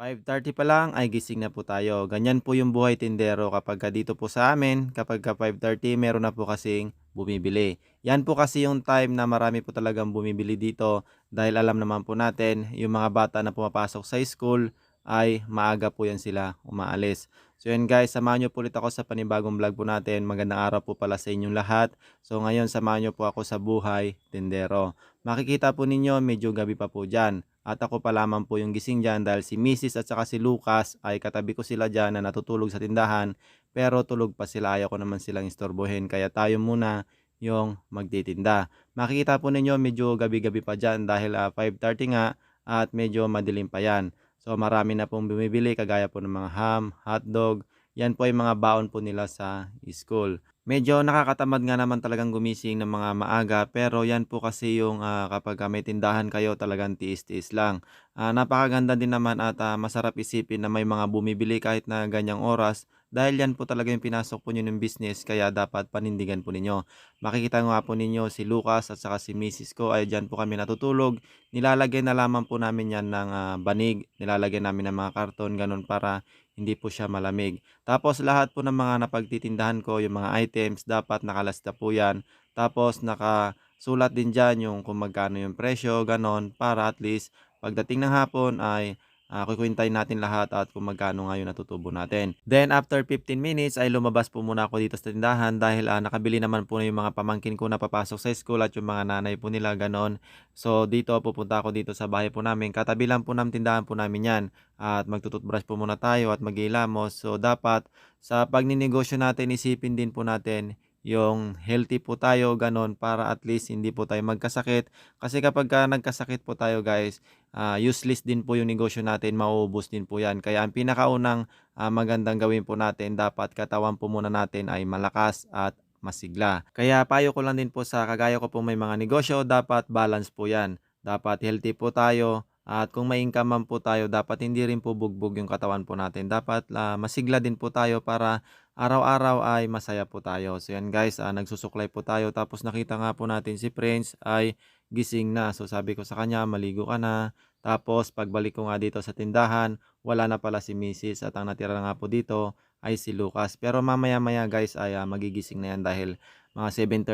5:30 pa lang ay gising na po tayo. Ganyan po yung buhay tindero kapagka dito po sa amin, kapagka 5:30 meron na po kasing bumibili. Yan po kasi yung time na marami po talagang bumibili dito dahil alam naman po natin yung mga bata na pumapasok sa school ay maaga po yan sila umaalis. So yan guys, samahan niyo po ulit ako sa panibagong vlog po natin. Magandang araw po pala sa inyong lahat. So ngayon samahan niyo po ako sa buhay tindero. Makikita po ninyo medyo gabi pa po dyan. At ako pa lamang po yung gising dyan dahil si Mrs. at saka si Lucas ay katabi ko sila dyan na natutulog sa tindahan. Pero tulog pa sila, ayaw ko naman silang istorbohin. Kaya tayo muna yung magtitinda. Makikita po ninyo medyo gabi-gabi pa dyan dahil ah, 5.30 nga at medyo madilim pa yan. So marami na pong bumibili kagaya po ng mga ham, hotdog. Yan po ay mga baon po nila sa school. Medyo nakakatamad nga naman talagang gumising ng mga maaga pero yan po kasi yung ah, kapag ah, may tindahan kayo talagang tiis-tiis lang. Ah, napakaganda din naman at ah, masarap isipin na may mga bumibili kahit na ganyang oras dahil yan po talaga yung pinasok po nyo ng business kaya dapat panindigan po ninyo. Makikita nga po ninyo si Lucas at saka si Mrs. ko ay dyan po kami natutulog. Nilalagay na lamang po namin yan ng ah, banig, nilalagay namin ng mga karton ganun para hindi po siya malamig. Tapos lahat po ng mga napagtitindahan ko, yung mga items, dapat nakalasta po yan. Tapos nakasulat din dyan yung kung magkano yung presyo, ganon, para at least pagdating ng hapon ay uh, kukwintayin natin lahat at kung magkano nga yung natutubo natin. Then after 15 minutes ay lumabas po muna ako dito sa tindahan dahil uh, nakabili naman po na yung mga pamangkin ko na papasok sa school at yung mga nanay po nila ganon. So dito pupunta ako dito sa bahay po namin. Katabi lang po ng tindahan po namin yan at magtututbrush po muna tayo at maghilamos. So dapat sa pagninegosyo natin isipin din po natin yung healthy po tayo ganon para at least hindi po tayo magkasakit. Kasi kapag ka nagkasakit po tayo guys uh, useless din po yung negosyo natin mauubos din po yan. Kaya ang pinakaunang uh, magandang gawin po natin dapat katawan po muna natin ay malakas at masigla. Kaya payo ko lang din po sa kagaya ko po may mga negosyo dapat balance po yan. Dapat healthy po tayo at kung may income man po tayo, dapat hindi rin po bugbog yung katawan po natin. Dapat uh, masigla din po tayo para araw-araw ay masaya po tayo. So yan guys, uh, nagsusuklay po tayo. Tapos nakita nga po natin si Prince ay gising na. So sabi ko sa kanya, maligo ka na. Tapos pagbalik ko nga dito sa tindahan, wala na pala si Mrs. At ang natira nga po dito ay si Lucas. Pero mamaya-maya guys ay uh, magigising na yan dahil mga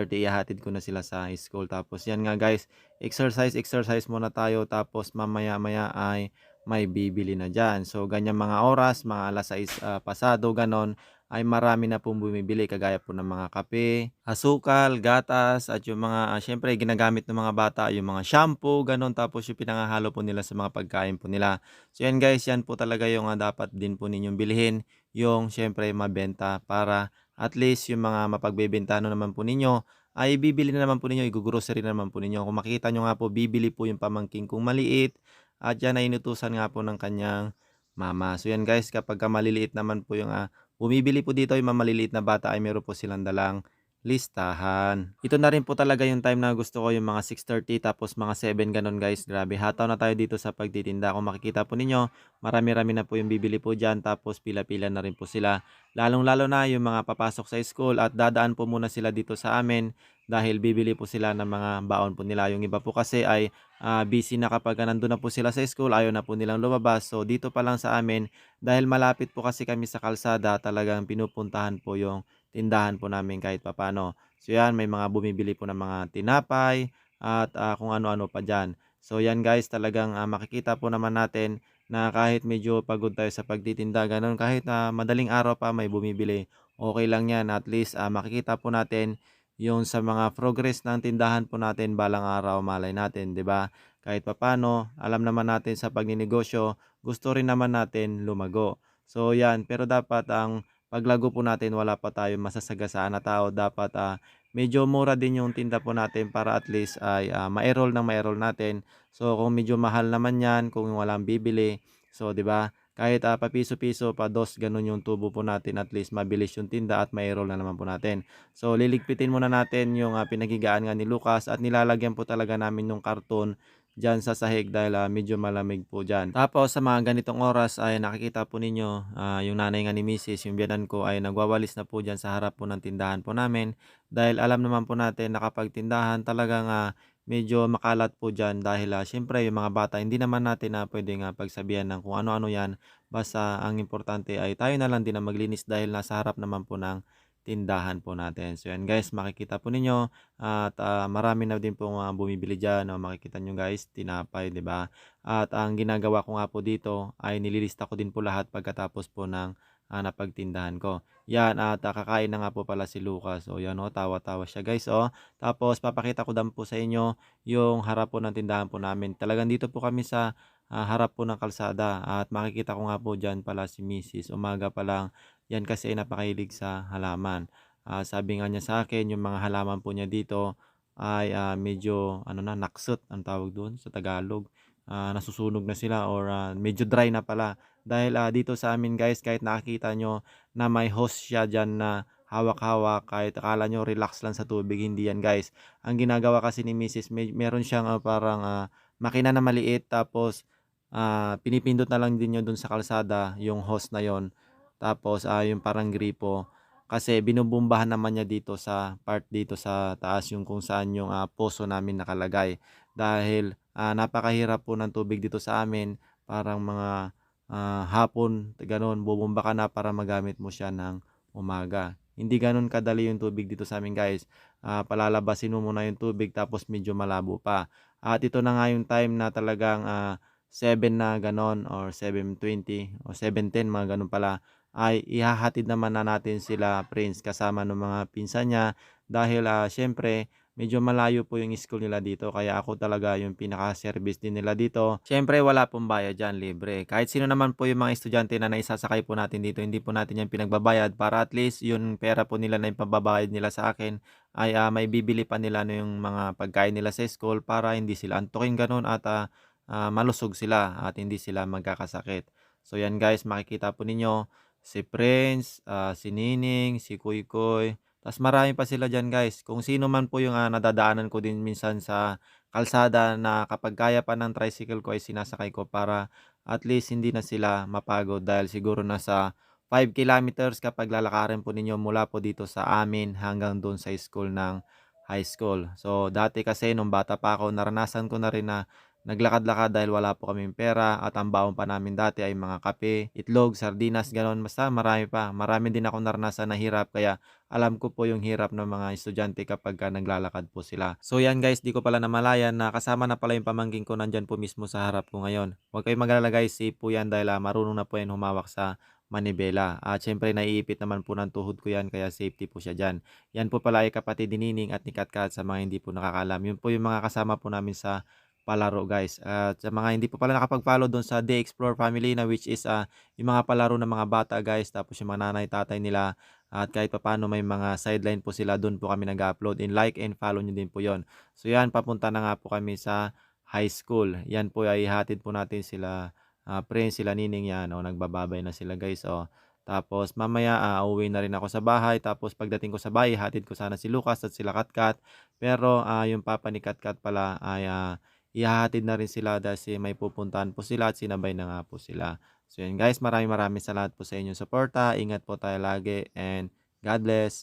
7.30 ihatid ko na sila sa school. Tapos yan nga guys, exercise, exercise muna tayo. Tapos mamaya maya ay may bibili na dyan. So ganyan mga oras, mga alas 6 uh, pasado, ganon ay marami na pong bumibili kagaya po ng mga kape, asukal, gatas at yung mga uh, syempre ginagamit ng mga bata yung mga shampoo, ganon tapos yung pinangahalo po nila sa mga pagkain po nila. So yan guys, yan po talaga yung uh, dapat din po ninyong bilhin yung syempre mabenta para at least yung mga mapagbebenta naman po ninyo ay bibili na naman po ninyo, i-grocery na naman po ninyo. Kung makikita nyo nga po, bibili po yung pamangking kong maliit at yan ay inutusan nga po ng kanyang mama. So yan guys, kapag ka maliliit naman po yung uh, bumibili po dito yung maliliit na bata ay meron po silang dalang listahan. Ito na rin po talaga yung time na gusto ko yung mga 6.30 tapos mga 7 ganun guys. Grabe, hataw na tayo dito sa pagtitinda. Kung makikita po ninyo, marami-rami na po yung bibili po dyan tapos pila-pila na rin po sila. Lalong-lalo na yung mga papasok sa school at dadaan po muna sila dito sa amin dahil bibili po sila ng mga baon po nila. Yung iba po kasi ay uh, busy na kapag nandun na po sila sa school, ayaw na po nilang lumabas. So dito pa lang sa amin, dahil malapit po kasi kami sa kalsada, talagang pinupuntahan po yung tindahan po namin kahit papano. So yan, may mga bumibili po ng mga tinapay at uh, kung ano-ano pa dyan. So yan guys, talagang uh, makikita po naman natin na kahit medyo pagod tayo sa pagtitinda, ganun, kahit uh, madaling araw pa may bumibili, okay lang yan. At least uh, makikita po natin yung sa mga progress ng tindahan po natin balang araw, malay natin, 'di ba? Kahit papano, alam naman natin sa pagninegosyo, gusto rin naman natin lumago. So yan, pero dapat ang paglago po natin wala pa tayong masasagasaan na tao. Dapat uh, medyo mura din yung tinda po natin para at least ay uh, ma-enroll ng ma-enroll natin. So kung medyo mahal naman yan, kung walang bibili, so 'di ba? Kahit uh, papiso-piso, pa dos, ganun yung tubo po natin at least mabilis yung tinda at ma-enroll na naman po natin. So liligpitin muna natin yung uh, pinagigaan nga ni Lucas at nilalagyan po talaga namin yung karton dyan sa sahig dahil uh, medyo malamig po dyan. Tapos sa mga ganitong oras ay nakikita po ninyo uh, yung nanay nga ni Mrs. yung biyanan ko ay nagwawalis na po dyan sa harap po ng tindahan po namin dahil alam naman po natin na kapag tindahan talagang uh, medyo makalat po diyan dahil, ah, siyempre yung mga bata hindi naman natin na puwedeng, ah, pagsabihan ng kung ano-ano 'yan. Basta ang importante ay tayo na lang din ang maglinis dahil nasa harap naman po ng tindahan po natin. So 'yan guys, makikita po ninyo at, ah, marami na din pong mga bumibili diyan, oh, makikita niyo guys, tinapay, 'di ba? At ang ginagawa ko nga po dito ay nililista ko din po lahat pagkatapos po ng, ah, napagtindahan ko. 'Yan at, ah, kakain na nga po pala si Lucas. Oh, 'yan, oh, tawa-tawa siya guys, oh. Tapos papakita ko din po sa inyo yung harap po ng tindahan po namin. Talagang dito po kami sa, ah, harap po ng kalsada at makikita ko nga po diyan pala si misis. Umaga pa lang, 'yan kasi ay napakahilig sa halaman. Ah, sabi nga niya sa akin yung mga halaman po niya dito ay, ah, medyo ano na, naksot ang tawag do'n sa Tagalog. Ah, nasusunog na sila or, ah, medyo dry na pala. Dahil, ah, dito sa amin guys kahit nakikita niyo na may hose siya diyan na hawak-hawak kahit akala niyo relax lang sa tubig, hindi 'yan guys. Ang ginagawa kasi ni misis may meron siyang, ah, parang, ah, makina na maliit tapos, ah, pinipindot na lang din niya do'n sa kalsada yung hose na 'yon. Tapos, ah, yung parang gripo kasi binobombahan naman niya dito sa part dito sa taas yung kung saan yung, ah, poso namin nakalagay. Dahil, ah, napakahirap po ng tubig dito sa amin, parang mga, ah, hapon gano'n bobomba ka na para magamit mo siya ng umaga. Hindi gano'n kadali yung tubig dito sa'min guys, ah, palalabasin mo muna yung tubig tapos medyo malabo pa. At ito na nga yung time na talagang, ah, 7 na gano'n or 7:20 o 7:10 mga gano'n pala, ay ihahatid naman na natin sila Prince kasama nung mga pinsan niya dahil, ah, siyempre medyo malayo po yung school nila dito kaya ako talaga yung pinaka-service din nila dito. Siyempre wala pong bayad diyan, libre. Kahit sino naman po yung mga estudyante na naisasakay po natin dito, hindi po natin yan pinagbabayad para at least yung pera po nila na ipambabayad nila sa akin ay, ah, maibibili pa nila na yung mga pagkain nila sa school para hindi sila antukin gano'n at, ah, ah, malusog sila at hindi sila magkakasakit. So 'yan guys, makikita po ninyo si Prince, ah, si Nining, si Koykoy, ta's marami pa sila diyan guys. Kung sino man po yung, ah, nadadaanan ko din minsan sa kalsada na kapag kaya pa ng tricycle ko ay sinasakay ko para at least hindi na sila mapagod dahil siguro nasa 5 kilometers kapag lalakarin po ninyo mula po dito sa amin hanggang do'n sa school ng high school. So, dati kasi nung bata pa ako naranasan ko na rin na naglakad-lakad dahil wala po kaming pera at ang baon pa namin dati ay mga kape, itlog, sardinas, gano'n. Basta marami pa. Marami din akong naranasan na hirap kaya alam ko po yung hirap ng mga estudyante kapagka naglalakad po sila. So 'yan guys, di ko pala namalayan na kasama na pala yung pamangkin ko nandiyan po mismo sa harap ko ngayon. Huwag kayong mag-alala guys, safe po 'yan dahil, ah, marunong na po 'yan humawak sa manibela. At siyempre naiipit naman po ng tuhod ko 'yan kaya safety po siya diyan. 'Yan po pala ay kapatid ni Nining at ni Katkat sa mga hindi po nakakaalam. Yun po yung mga kasama po namin sa palaro guys. At sa mga hindi po pala nakapag-follow do'n sa The Explore Family na which is, ah, yung mga palaro ng mga bata guys, tapos yung mga nanay, tatay nila at kahit papaano may mga sideline po sila, do'n po kami nag-a-upload and like and follow niyo din po 'yon. So 'yan, papunta na nga po kami sa high school. 'Yan po ay ihahatid po natin sila, ah, Prince, sila Nining 'yan, oh, nagbababay na sila guys, oh. Tapos mamaya, ah, uuwi na rin ako sa bahay tapos pagdating ko sa bahay ihahatid ko sana si Lucas at sila Katkat. Pero, ah, yung papa ni Katkat pala ay, ah, ihahatid na rin sila kasi may pupuntahan po sila at sinabay na nga po sila. So 'yun guys, maraming maraming salamat po sa inyong suporta. Ingat po tayo lagi and God bless.